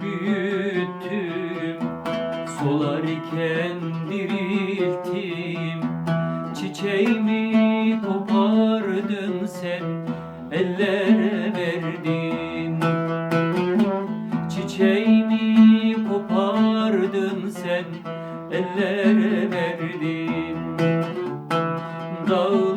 büyüttüm. Solar iken dirilttim. Çiçeğimi kopardın sen Ellere verdin. Çiçeğimi kopardın sen Ellere verdin. Dağlar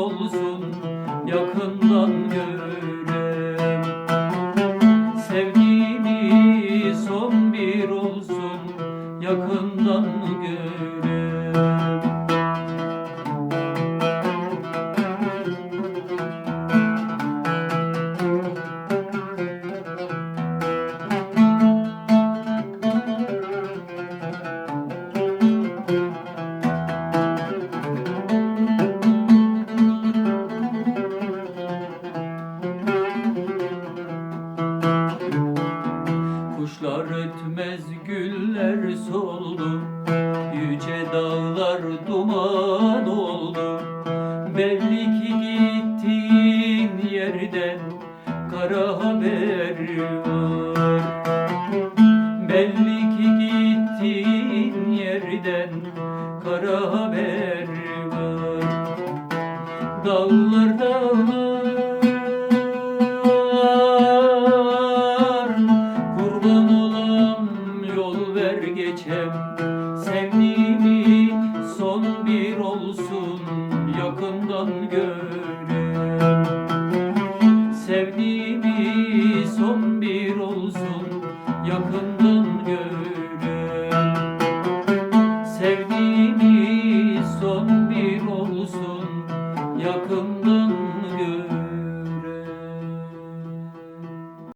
olsun yakından görem Sevdiğimi son bir olsun yakından Kar etmez güller soldu Yüce dağlar duman oldu. Belli ki gittiğin yerde Kara haber var. Belli ki gittiğin yerden Kara haber vazgeçem Sevdiğimin son bir olsun yakından görün